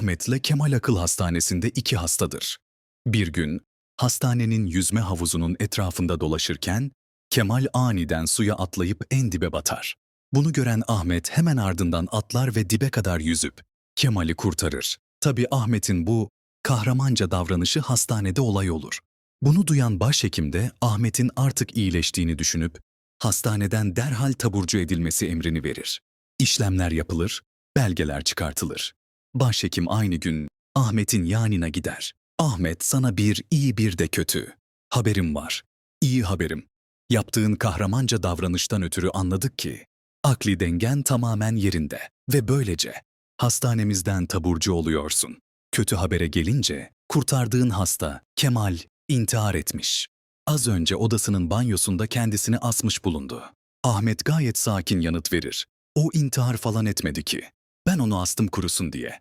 Ahmet'le Kemal Akıl Hastanesi'nde iki hastadır. Bir gün hastanenin yüzme havuzunun etrafında dolaşırken Kemal aniden suya atlayıp en dibe batar. Bunu gören Ahmet hemen ardından atlar ve dibe kadar yüzüp Kemal'i kurtarır. Tabi Ahmet'in bu kahramanca davranışı hastanede olay olur. Bunu duyan başhekim de Ahmet'in artık iyileştiğini düşünüp hastaneden derhal taburcu edilmesi emrini verir. İşlemler yapılır, belgeler çıkartılır. Başhekim aynı gün Ahmet'in yanına gider. Ahmet sana bir iyi bir de kötü. Haberim var. İyi haberim. Yaptığın kahramanca davranıştan ötürü anladık ki akli dengen tamamen yerinde ve böylece hastanemizden taburcu oluyorsun. Kötü habere gelince kurtardığın hasta Kemal intihar etmiş. Az önce odasının banyosunda kendisini asmış bulundu. Ahmet gayet sakin yanıt verir. O intihar falan etmedi ki. Ben onu astım kurusun diye.